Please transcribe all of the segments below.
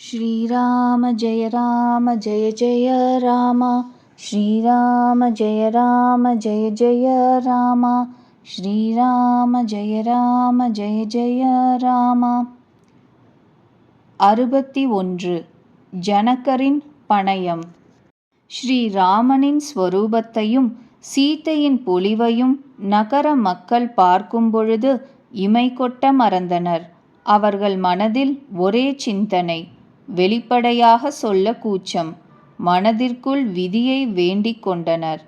श्रीराम जय राम जय जय राम श्रीराम जय राम जय जय राम श्रीराम जय राम जय जय राम அறுபத்தி ஒன்று ஜனகரின் பணயம் ஸ்ரீராமனின் ஸ்வரூபத்தையும் சீதையின் பொலிவையும் நகர மக்கள் பார்க்கும் பொழுது இமை கொட்ட மறந்தனர் அவர்கள் மனதில் ஒரே சிந்தனை வெளிப்படையாக சொல்ல கூச்சம். மனதிற்குள் விதியை வேண்டிக் கொண்டனர்.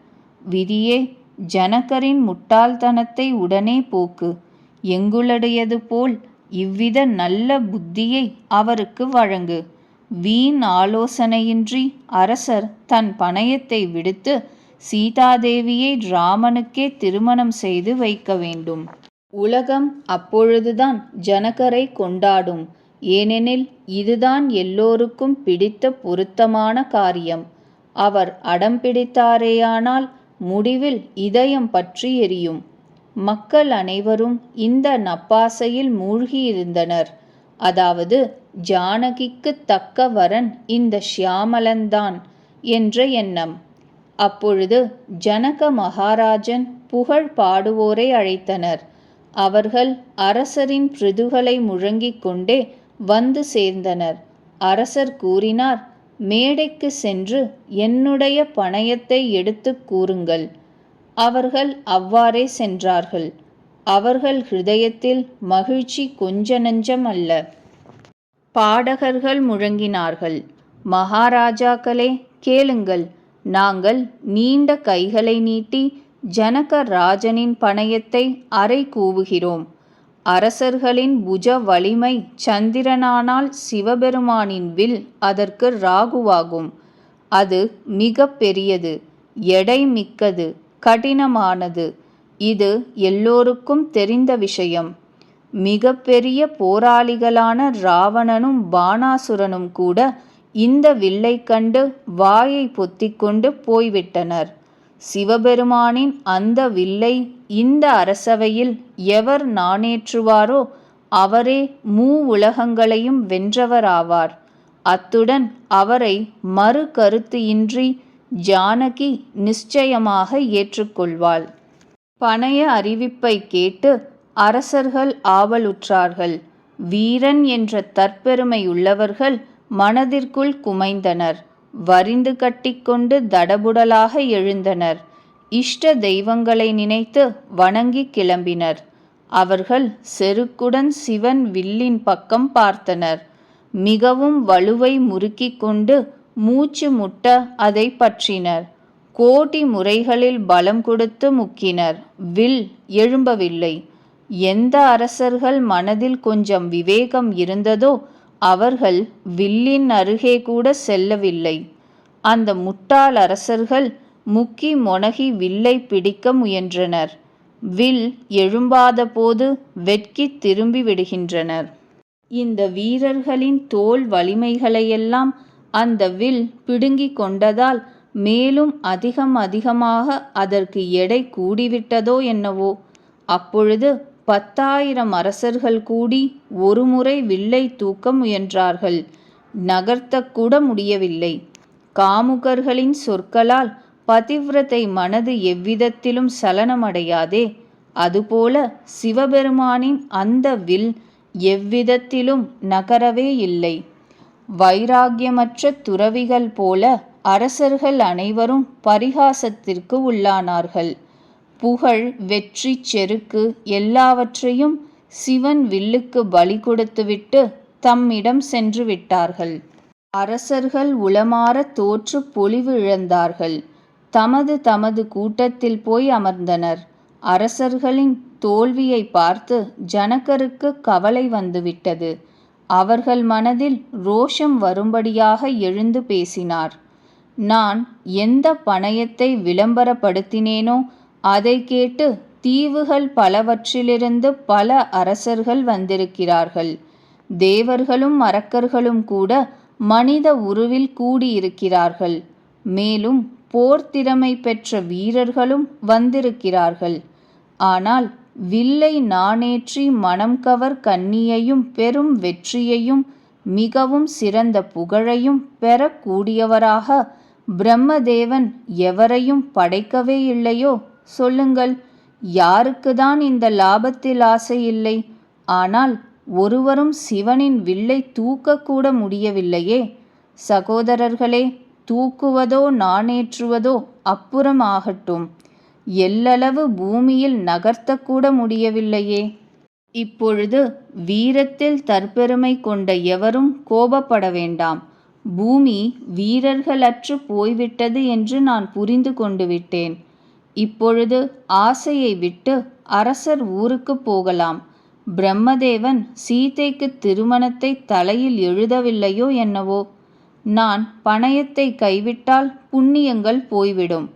விதியே ஜனகரின் முட்டாள்தனத்தை உடனே போக்கு. எங்குளடையது போல் இவ்வித நல்ல புத்தியை அவருக்கு வழங்கு. வீண் ஆலோசனையின்றி அரசர் தன் பணயத்தை விடுத்து சீதாதேவியை ராமனுக்கே திருமணம் செய்து வைக்க வேண்டும். உலகம் அப்பொழுதுதான் ஜனகரை கொண்டாடும். ஏனெனில் இதுதான் எல்லோருக்கும் பிடித்த பொருத்தமான காரியம். அவர் அடம் பிடித்தாரேயானால் முடிவில் இதயம் பற்றி எரியும். மக்கள் அனைவரும் இந்த நப்பாசையில் மூழ்கியிருந்தனர். அதாவது ஜானகிக்கு தக்க வரன் இந்த ஷியாமலன்தான் என்ற எண்ணம். அப்பொழுது ஜனக மகாராஜன் புகழ் பாடுவோரை அழைத்தனர். அவர்கள் அரசரின் பிருதுகளை முழங்கிக் கொண்டே வந்து சேர்ந்தனர். அரசர் கூறினார் மேடைக்கு சென்று என்னுடைய பணயத்தை எடுத்துக் கூறுங்கள் அவர்கள் அவ்வாறே சென்றார்கள். அவர்கள் ஹிருதயத்தில் மகிழ்ச்சி கொஞ்ச நஞ்சம் அல்ல. பாடகர்கள் முழங்கினார்கள். மகாராஜாக்களே கேளுங்கள். நாங்கள் நீண்ட கைகளை நீட்டி ஜனக ராஜனின் பணயத்தை அறை கூவுகிறோம். அரசர்களின் புஜ வலிமை சந்திரனானால் சிவபெருமானின் வில் அதற்கு ராகுவாகும். அது மிக பெரியது எடை மிக்கது கடினமானது. இது எல்லோருக்கும் தெரிந்த விஷயம். மிக பெரிய போராளிகளான ராவணனும் பானாசுரனும் கூட இந்த வில்லை கண்டு வாயை பொத்திக்கொண்டு போய்விட்டனர். சிவபெருமானின் அந்த வில்லை இந்த அரசவையில் எவர் நாணேற்றுவாரோ அவரே மூ உலகங்களையும் வென்றவராவார். அத்துடன் அவரை மறு கருத்து இன்றி ஜானகி நிச்சயமாக ஏற்றுக்கொள்வாள். பணைய அறிவிப்பை கேட்டு அரசர்கள் ஆவலுற்றார்கள். வீரன் என்ற தற்பெருமையுள்ளவர்கள் மனதிற்குள் குமைந்தனர். வரிந்து கட்டிக்கொண்டு தடபுடலாக எழுந்தனர். இஷ்ட தெய்வங்களை நினைத்து வணங்கி கிளம்பினர். அவர்கள் செருக்குடன் சிவன் வில்லின் பக்கம் பார்த்தனர். மிகவும் வலுவை முறுக்கிக் கொண்டு மூச்சு முட்ட அதை பற்றினர். கோடி முறைகளில் பலம் கொடுத்து முக்கினர். வில் எழும்பவில்லை. எந்த அரசர்கள் மனதில் கொஞ்சம் விவேகம் இருந்ததோ அவர்கள் வில்லின் அருகே கூட செல்லவில்லை. அந்த முட்டாள் அரசர்கள் முக்கி மொனகி வில்லை பிடிக்க முயன்றனர். வில் எழும்பாதபோது வெட்கி திரும்பி விடுகின்றனர். இந்த வீரர்களின் தோல் வலிமைகளையெல்லாம் அந்த வில் பிடுங்கிக் கொண்டதால் மேலும் அதிகம் அதிகமாக அதற்கு எடை கூடிவிட்டதோ என்னவோ. அப்பொழுது பத்தாயிரம் அரசர்கள் கூடி ஒருமுறை வில்லை தூக்க முயன்றார்கள். நகர்த்தக்கூட முடியவில்லை. காமுகர்களின் சொற்களால் பதிவிரத்தை மனது எவ்விதத்திலும் சலனமடையாதே. அதுபோல சிவபெருமானின் அந்த வில் எவ்விதத்திலும் நகரவே இல்லை. வைராகியமற்ற துறவிகள் போல அரசர்கள் அனைவரும் பரிகாசத்திற்கு உள்ளானார்கள். புகழ் வெற்றி செருக்கு எல்லாவற்றையும் சிவன் வில்லுக்கு பலி கொடுத்துவிட்டு தம்மிடம் சென்று விட்டார்கள். அரசர்கள் உளமாற தோற்று பொலிவு இழந்தார்கள். தமது தமது கூட்டத்தில் போய் அமர்ந்தனர். அரசர்களின் தோல்வியை பார்த்து ஜனகருக்கு கவலை வந்துவிட்டது. அவர்கள் மனதில் ரோஷம் வரும்படியாக எழுந்து பேசினார். நான் எந்த பணயத்தை விளம்பரப்படுத்தினேனோ அதை கேட்டு தீவுகள் பலவற்றிலிருந்து பல அரசர்கள் வந்திருக்கிறார்கள். தேவர்களும் அரக்கர்களும் கூட மனித உருவில் கூடியிருக்கிறார்கள். மேலும் போர் திறமை பெற்ற வீரர்களும் வந்திருக்கிறார்கள். ஆனால் வில்லை நாணேற்றி மனம் கவர் கண்ணியையும் பெரும் வெற்றியையும் மிகவும் சிறந்த புகழையும் பெறக்கூடியவராக பிரம்மதேவன் எவரையும் படைக்கவே இல்லையோ? சொல்லுங்கள். யாருக்குதான் இந்த லாபத்தில் ஆசை இல்லை? ஆனால் ஒருவரும் சிவனின் வில்லை தூக்கக்கூட முடியவில்லையே. சகோதரர்களே தூக்குவதோ நாணேற்றுவதோ அப்புறம் ஆகட்டும். எல்லளவு பூமியில் நகர்த்தக்கூட முடியவில்லையே. இப்பொழுது வீரத்தில் தற்பெருமை கொண்ட எவரும் கோபப்பட வேண்டாம். பூமி வீரர்களற்று போய்விட்டது என்று நான் புரிந்து கொண்டு விட்டேன். இப்பொழுது ஆசையை விட்டு அரசர் ஊருக்கு போகலாம். பிரம்மதேவன் சீதைக்கு திருமணத்தை தலையில் எழுதவில்லையோ என்னவோ? நான் பணயத்தை கைவிட்டால் புண்ணியங்கள் போய்விடும்.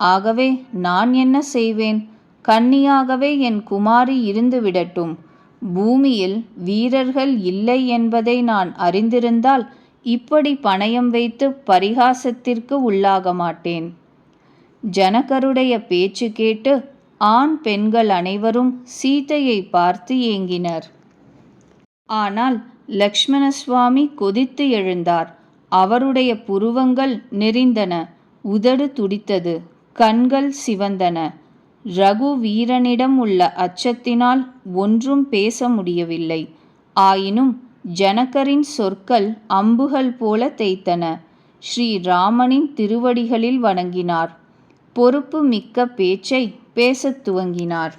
ஆகவே நான் என்ன செய்வேன்? கன்னியாகவே என் குமாரி இருந்து விடட்டும் பூமியில் வீரர்கள் இல்லை என்பதை நான் அறிந்திருந்தால் இப்படி பணயம் வைத்து பரிகாசத்திற்கு உள்ளாக மாட்டேன் ஜனகருடைய பேச்சு கேட்டு ஆண் பெண்கள் அனைவரும் சீதையை பார்த்து ஏங்கினர். ஆனால் லக்ஷ்மண சுவாமி கொதித்து எழுந்தார். அவருடைய புருவங்கள் நெறிந்தன உதடு துடித்தது. கண்கள் சிவந்தன. ரகு வீரனிடம் உள்ள அச்சத்தினால் ஒன்றும் பேச முடியவில்லை. ஆயினும் ஜனகரின் சொற்கள் அம்புகள் போல தேய்த்தன. ஸ்ரீராமனின் திருவடிகளில் வணங்கினார். பொறுப்பு மிக்க பேச்சை பேசத் துவங்கினார்.